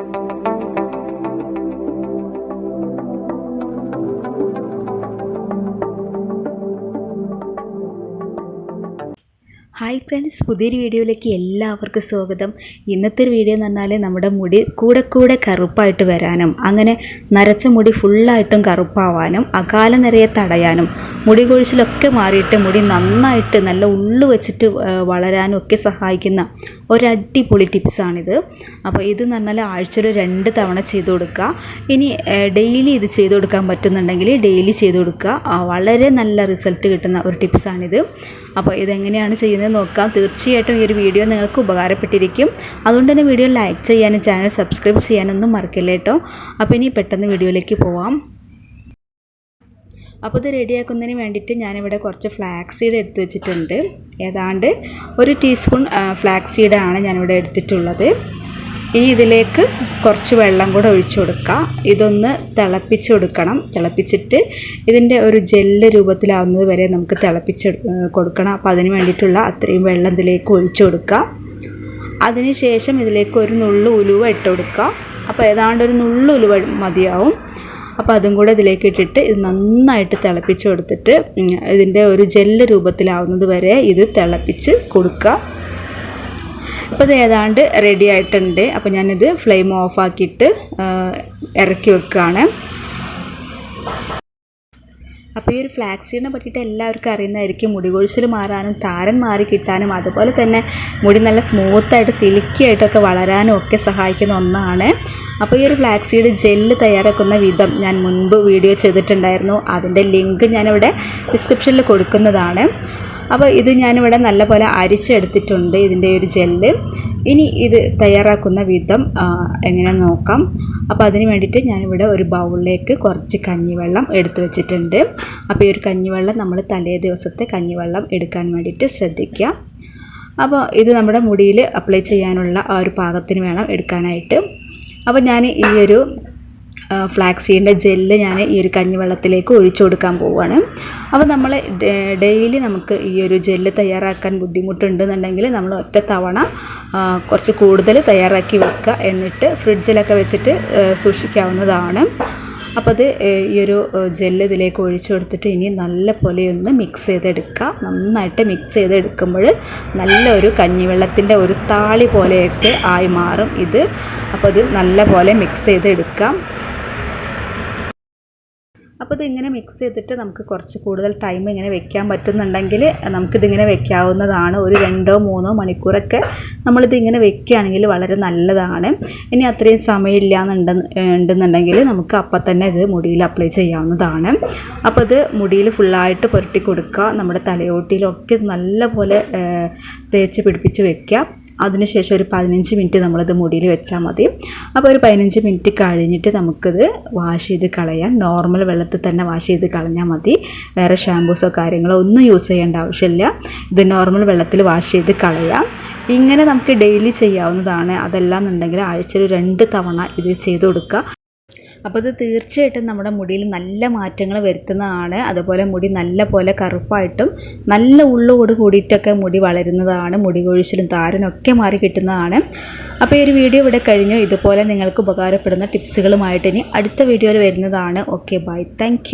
Hi friends പുതിയൊരു വീഡിയോയിലേക്ക് എല്ലാവർക്കും സ്വാഗതം. ഇന്നത്തെ ഒരു വീഡിയോ എന്ന് പറഞ്ഞാൽ നമ്മുടെ മുടി കൂടെ കൂടെ കറുപ്പായിട്ട് വരാനും അങ്ങനെ നരച്ച മുടി ഫുള്ളായിട്ടും കറുപ്പാവാനും അകാല നിറയെ തടയാനും മുടി കൊഴിച്ചിലൊക്കെ മാറിയിട്ട് മുടി നന്നായിട്ട് നല്ല ഉള്ളു വെച്ചിട്ട് വളരാനും ഒക്കെ സഹായിക്കുന്ന ഒരടിപൊളി ടിപ്സാണിത്. അപ്പോൾ ഇത് പറഞ്ഞാൽ ആഴ്ചയിൽ രണ്ട് തവണ ചെയ്ത് കൊടുക്കുക. ഇനി ഡെയിലി ഇത് ചെയ്ത് കൊടുക്കാൻ പറ്റുന്നുണ്ടെങ്കിൽ ഡെയിലി ചെയ്ത് കൊടുക്കുക. വളരെ നല്ല റിസൾട്ട് കിട്ടുന്ന ഒരു ടിപ്സാണിത്. അപ്പോൾ ഇതെങ്ങനെയാണ് ചെയ്യുന്നത് നോക്കാം. തീർച്ചയായിട്ടും ഈ ഒരു വീഡിയോ നിങ്ങൾക്ക് ഉപകാരപ്പെട്ടിരിക്കും. അതുകൊണ്ട് തന്നെ വീഡിയോ ലൈക്ക് ചെയ്യാനും ചാനൽ സബ്സ്ക്രൈബ് ചെയ്യാനൊന്നും മറക്കില്ല കേട്ടോ. അപ്പോൾ ഇനി പെട്ടെന്ന് വീഡിയോയിലേക്ക് പോവാം. അപ്പോൾ ഇത് റെഡിയാക്കുന്നതിന് വേണ്ടിയിട്ട് ഞാനിവിടെ കുറച്ച് ഫ്ലാക്സ് സീഡ് എടുത്ത് വെച്ചിട്ടുണ്ട്. ഏതാണ്ട് ഒരു ടീസ്പൂൺ ഫ്ലാക്സ് സീഡാണ് ഞാനിവിടെ എടുത്തിട്ടുള്ളത്. ഇനി ഇതിലേക്ക് കുറച്ച് വെള്ളം കൂടെ ഒഴിച്ചു കൊടുക്കുക ഇതൊന്ന് തിളപ്പിച്ച് കൊടുക്കണം. തിളപ്പിച്ചിട്ട് ഇതിന്റെ ഒരു ജെല്ല് രൂപത്തിലാവുന്നത് വരെ നമുക്ക് തിളപ്പിച്ച് കൊടുക്കണം. അപ്പോൾ അതിന് വേണ്ടിയിട്ടുള്ള അത്രയും വെള്ളം ഇതിലേക്ക് ഒഴിച്ചു കൊടുക്കുക അതിനുശേഷം ഇതിലേക്ക് ഒരു നുള്ളു ഉലുവ ഇട്ട് കൊടുക്കുക അപ്പോൾ ഏതാണ്ട് ഒരു നുള്ളു ഉലുവ മതിയാവും. അപ്പോൾ അതും കൂടെ ഇതിലേക്ക് ഇട്ടിട്ട് ഇത് നന്നായിട്ട് തിളപ്പിച്ച് കൊടുത്തിട്ട് ഇതിന്റെ ഒരു ജെല്ല് രൂപത്തിലാവുന്നത് വരെ ഇത് തിളപ്പിച്ച് കൊടുക്കുക. അപ്പോൾ ഇത് ഏതാണ്ട് റെഡി ആയിട്ടുണ്ട്. അപ്പോൾ ഞാനിത് ഫ്ലെയിം ഓഫാക്കിയിട്ട് ഇറക്കി വെക്കുകയാണ്. അപ്പോൾ ഈ ഒരു ഫ്ലാക്സീഡിനെ പറ്റിയിട്ട് എല്ലാവർക്കും അറിയുന്നതായിരിക്കും. മുടി കൊഴിച്ചിൽ മാറാനും താരൻ മാറി കിട്ടാനും അതുപോലെ തന്നെ മുടി നല്ല സ്മൂത്തായിട്ട് സിലിക്കി ആയിട്ടൊക്കെ വളരാനും ഒക്കെ സഹായിക്കുന്ന ഒന്നാണ്. അപ്പോൾ ഈ ഒരു ഫ്ലാക്സീഡ് ജെല്ല് തയ്യാറാക്കുന്ന വിധം ഞാൻ മുൻപ് വീഡിയോ ചെയ്തിട്ടുണ്ടായിരുന്നു. അതിന്റെ ലിങ്ക് ഞാനിവിടെ ഡിസ്ക്രിപ്ഷനിൽ കൊടുക്കുന്നതാണ്. അപ്പോൾ ഇത് ഞാനിവിടെ നല്ലപോലെ അരിച്ചെടുത്തിട്ടുണ്ട് ഇതിന്റെ ഒരു ജെല്ല് ഇനി ഇത് തയ്യാറാക്കുന്ന വിധം എങ്ങനെ നോക്കാം. അപ്പോൾ അതിന് വേണ്ടിയിട്ട് ഞാനിവിടെ ഒരു ബൗളിലേക്ക് കുറച്ച് കഞ്ഞിവെള്ളം എടുത്തു വെച്ചിട്ടുണ്ട്. അപ്പോൾ ഈ ഒരു കഞ്ഞിവെള്ളം നമ്മൾ തലേ ദിവസത്തെ കഞ്ഞിവെള്ളം എടുക്കാൻ വേണ്ടിയിട്ട് ശ്രദ്ധിക്കുക. അപ്പോൾ ഇത് നമ്മുടെ മുടിയിൽ അപ്ലൈ ചെയ്യാനുള്ള ആ ഒരു പാകത്തിന് വേണം എടുക്കാനായിട്ട്. അപ്പോൾ ഞാൻ ഈ ഒരു ഫ്ലാക്സീഡിന്റെ ജെല്ല് ഞാൻ ഈ ഒരു കഞ്ഞിവെള്ളത്തിലേക്ക് ഒഴിച്ചു കൊടുക്കാൻ പോവുകയാണ് അപ്പോൾ നമ്മൾ ഡെയിലി നമുക്ക് ഈ ഒരു ജെല്ല് തയ്യാറാക്കാൻ ബുദ്ധിമുട്ടുണ്ടെന്നുണ്ടെങ്കിൽ നമ്മൾ ഒറ്റ തവണ കുറച്ച് കൂടുതൽ തയ്യാറാക്കി വെക്കുക എന്നിട്ട് ഫ്രിഡ്ജിലൊക്കെ വെച്ചിട്ട് സൂക്ഷിക്കാവുന്നതാണ്. അപ്പോൾ അത് ഈ ഒരു ജെല്ല് ഇതിലേക്ക് ഒഴിച്ചു കൊടുത്തിട്ട് ഇനി നല്ല പോലെ ഒന്ന് മിക്സ് ചെയ്തെടുക്കുക. നന്നായിട്ട് മിക്സ് ചെയ്തെടുക്കുമ്പോൾ നല്ലൊരു കഞ്ഞിവെള്ളത്തിന്റെ ഒരു താളി പോലെയൊക്കെ ആയി മാറും ഇത്. അപ്പോൾ ഇത് നല്ല പോലെ മിക്സ് ചെയ്തെടുക്കാം. അപ്പോൾ ഇതിങ്ങനെ മിക്സ് ചെയ്തിട്ട് നമുക്ക് കുറച്ച് കൂടുതൽ ടൈം ഇങ്ങനെ വെക്കാൻ പറ്റുന്നുണ്ടെങ്കിൽ നമുക്കിതിങ്ങനെ വെക്കാവുന്നതാണ്. ഒരു രണ്ടോ മൂന്നോ മണിക്കൂറൊക്കെ നമ്മളിതിങ്ങനെ വെക്കുകയാണെങ്കിൽ വളരെ നല്ലതാണ്. ഇനി അത്രയും സമയമില്ല എന്നുണ്ട് ഉണ്ടെന്നുണ്ടെങ്കിൽ നമുക്ക് അപ്പം തന്നെ ഇത് മുടിയിൽ അപ്ലൈ ചെയ്യാവുന്നതാണ്. അപ്പോൾ ഇത് മുടിയിൽ ഫുള്ളായിട്ട് പുരട്ടി കൊടുക്കുക. നമ്മുടെ തലയോട്ടിയിലൊക്കെ നല്ലപോലെ തേച്ച് പിടിപ്പിച്ച് വെക്കുക. അതിനുശേഷം ഒരു പതിനഞ്ച് മിനിറ്റ് നമ്മളിത് മുടിയിൽ വെച്ചാൽ മതി. അപ്പോൾ ഒരു പതിനഞ്ച് മിനിറ്റ് കഴിഞ്ഞിട്ട് നമുക്കിത് വാഷ് ചെയ്ത് കളയാം. നോർമൽ വെള്ളത്തിൽ തന്നെ വാഷ് ചെയ്ത് കളഞ്ഞാൽ മതി. വേറെ ഷാമ്പൂസോ കാര്യങ്ങളോ ഒന്നും യൂസ് ചെയ്യേണ്ട ആവശ്യമില്ല. ഇത് നോർമൽ വെള്ളത്തിൽ വാഷ് ചെയ്ത് കളയാം. ഇങ്ങനെ നമുക്ക് ഡെയിലി ചെയ്യാവുന്നതാണ്. അതല്ല എന്നുണ്ടെങ്കിൽ ആഴ്ചയിൽ രണ്ട് തവണ ഇത് ചെയ്ത് കൊടുക്കുക. അപ്പോൾ ഇത് തീർച്ചയായിട്ടും നമ്മുടെ മുടിയിൽ നല്ല മാറ്റങ്ങൾ വരുത്തുന്നതാണ്. അതുപോലെ മുടി നല്ല പോലെ കറുപ്പായിട്ടും നല്ല ഉള്ളോട് കൂടിയിട്ടൊക്കെ മുടി വളരുന്നതാണ്. മുടി കൊഴിച്ചിലും താരനൊക്കെ മാറി കിട്ടുന്നതാണ്. അപ്പോൾ ഈ ഒരു വീഡിയോ ഇവിടെ കഴിഞ്ഞു. ഇതുപോലെ നിങ്ങൾക്ക് ഉപകാരപ്പെടുന്ന ടിപ്സുകളുമായിട്ട് ഇനി അടുത്ത വീഡിയോയിൽ വരുന്നതാണ്. Okay bye thank